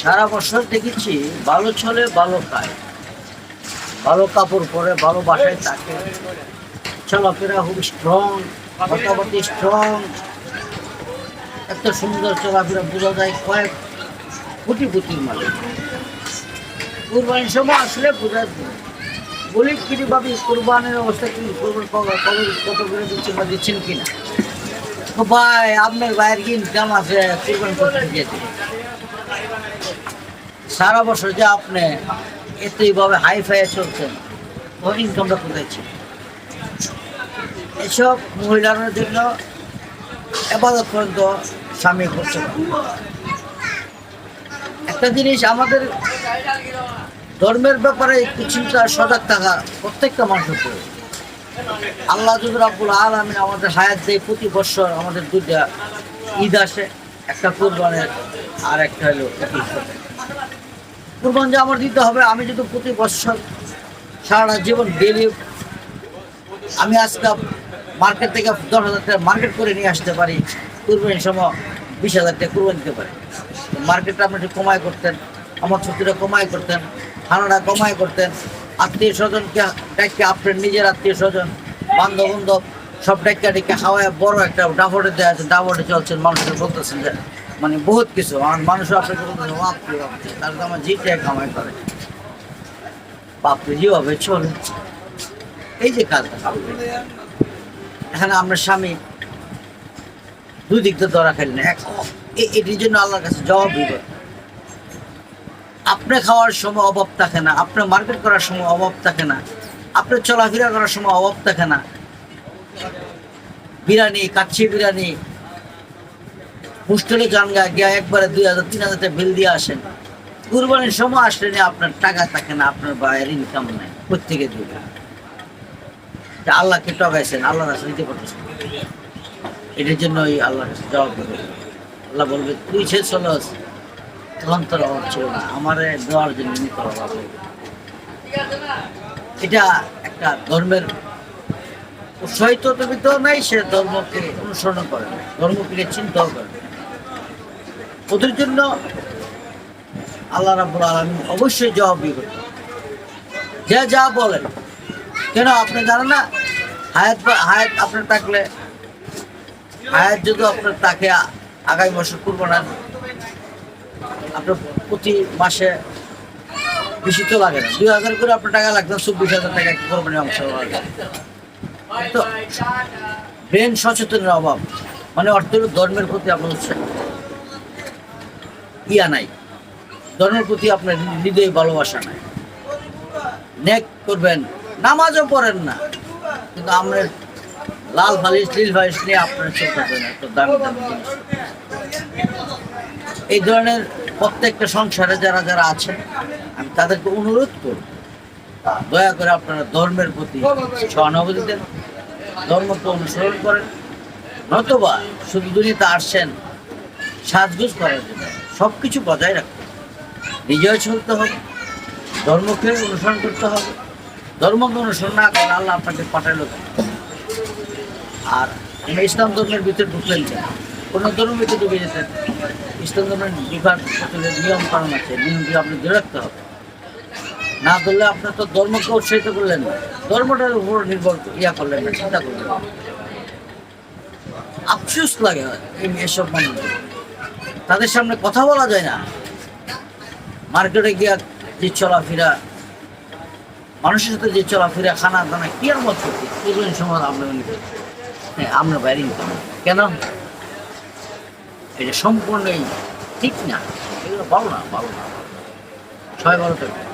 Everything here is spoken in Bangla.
সারা বছর দেখেছি ভালো চলে, ভালো খায়। ভালো কাপড় পরে, ভালো বাসায় থাকে। চলাফেরা খুব স্ট্রং কথাবার্তি স্ট্রং এত সুন্দর চলাফেরা বোঝা যায় কয়েক কোটি কোটির মালিক। কুরবানির সময় আসলে বোঝা যায়। বলি কিনি ভাবি, কোরবানের অবস্থা কি? কোরবান কত করে দিচ্ছেন বা দিচ্ছেন কিনা? ভাই, আপনার ভাইয়ের কি ইনকাম আছে? কোরবান করতে যেতে সারা বছর যে আপনি এতইভাবে হাই ফাই চলছেন, ওর ইনকামটা কোথায় ছিল এসব মহিলাদের জন্য এবাদত পর্যন্ত স্বামী পারে একটা জিনিস আমাদের ধর্মের ব্যাপারে চিন্তা, সজাগ থাকা প্রত্যেকটা মানুষের প্রয়োজন। আল্লাহ যদি রাব্বুল আলমিন আমাদের হায়াত দেয়, প্রতি বছর আমাদের দুইটা ঈদ আসে, একটা কোরবানের আর একটা হলো। কোরবান আমার দিতে হবে, আমি যদি প্রতি বছর সারাটা জীবন ডেলি আমি আজকে মার্কেট থেকে দশ হাজার টাকা মার্কেট করে নিয়ে আসতে পারি, কুরবানির সময় বিশ হাজার টাকা কুরবানি দিতে পারি। মার্কেটটা আপনি একটু কমাই করতেন, আমার ছুটিটা কমাই করতেন খানাটা কমাই করতেন। আত্মীয় স্বজনকে ডাইকে আপনার নিজের আত্মীয় স্বজন বান্ধব বান্ধব সব ডাইকা ডেকে হাওয়ায় বড় একটা ডাবরে দেওয়া আছে ডাবরে চলছেন মানুষের বলতেছেন যে মানে বহুত কিছু। আমার চলে? এই যে এখানে আমরা স্বামী দুই দিক দিয়ে ধরা খেলেন। এটির জন্য আল্লাহর কাছে জবাব দিবে। আপনি খাওয়ার সময় অভাব থাকে না। আপনার মার্কেট করার সময় অভাব থাকে না। আপনার চলাফেরা করার সময় অভাব থাকে না। বিরিয়ানি কাচ্ছি বিরিয়ানি হোস্টেলে যান গা গিয়া একবারে দুই হাজার, তিন হাজার বিল দিয়ে আসেন। কুরবানির সময় আসলে আপনার টাকা থাকে না, আপনার বাইরের ইনকাম নেই, প্রত্যেকে দিবে আল্লাহকে টগাইছেন আল্লাহ রাস্তা দিতে পারতেছেন এটার জন্য ওই আল্লাহর কাছে জবাব দেবে। আল্লাহ বলবে, তুই সে চলস তখন তোর অভাব ছিল না, আমার দেওয়ার জন্য তোর অভাব এটা একটা ধর্মের উৎসাহিত তো নাই, সে ধর্মকে অনুসরণ করে না, ধর্মকে চিন্তাও করে না। ওদের জন্য আল্লাহ রাবুল আলমী অবশ্যই জবাব করতে যে যা বলেন, কেন আপনি জানেন না? হায়াত হায়াত আপনার থাকলে, হায়াত যদি আপনার তাকে আগামী করব না আপনার প্রতি মাসে বেশি তো লাগে না। দুই হাজার করে আপনার টাকা লাগবে, চব্বিশ হাজার টাকা কি করবেন অংশ তো ব্রেন সচেতনের অভাব মানে অর্থ হলো ধর্মের প্রতি আপনার উৎসাহ। ইয়া নাই। ধর্মের প্রতি আপনার হৃদয়ে ভালোবাসা নাই। নেক করবেন, নামাজও পড়েন না। কিন্তু আমরা লাল ফালিশ নীল ফালিশ নিয়ে আপনারা চলতেছেন একটা দামি দামি এই ধরনের প্রত্যেকটা সংসারে যারা যারা আছেন, আমি তাদেরকে অনুরোধ করব, দয়া করে আপনারা ধর্মের প্রতি সহানুভূতি দেন, ধর্মকে অনুসরণ করেন, নতুবা শুধু দুনিয়াতে আসছেন, সাজগুজ করার জন্য। সব কিছু বজায় রাখতে হবে। নিজেও চলতে হবে, ধর্মকে অনুসরণ করতে হবে। ধর্মকে অনুসরণ না করলে আল্লাহ আপনাকে পাঠালো আর ইসলাম ধর্মের ভিতরে ঢুকলেন কেন? কোনো ধর্মের ভিতরে ঢুকে যেতেন ইসলাম ধর্মের ভিতরে নিয়ম কারণ আছে নিয়মগুলো আপনি ধরে রাখতে হবে। না ধরলে আপনার তো ধর্মকে উৎসাহিত করলেন না। ধর্মটার উপর নির্ভর ইয়া করলেন না, চিন্তা করলেন। আফসোস লাগে এসব মানুষ তাদের সামনে কথা বলা যায় না। মার্কেটে গিয়া যে চলাফেরা, মানুষের সাথে যে চলাফেরা খানা দানা কি আর মত এগুলো সময় আমরা হ্যাঁ আমরা বাইরে নিতাম। কেন? এটা সম্পূর্ণই ঠিক না। এগুলো ভালো না ভালো না। ছয় থাকবে।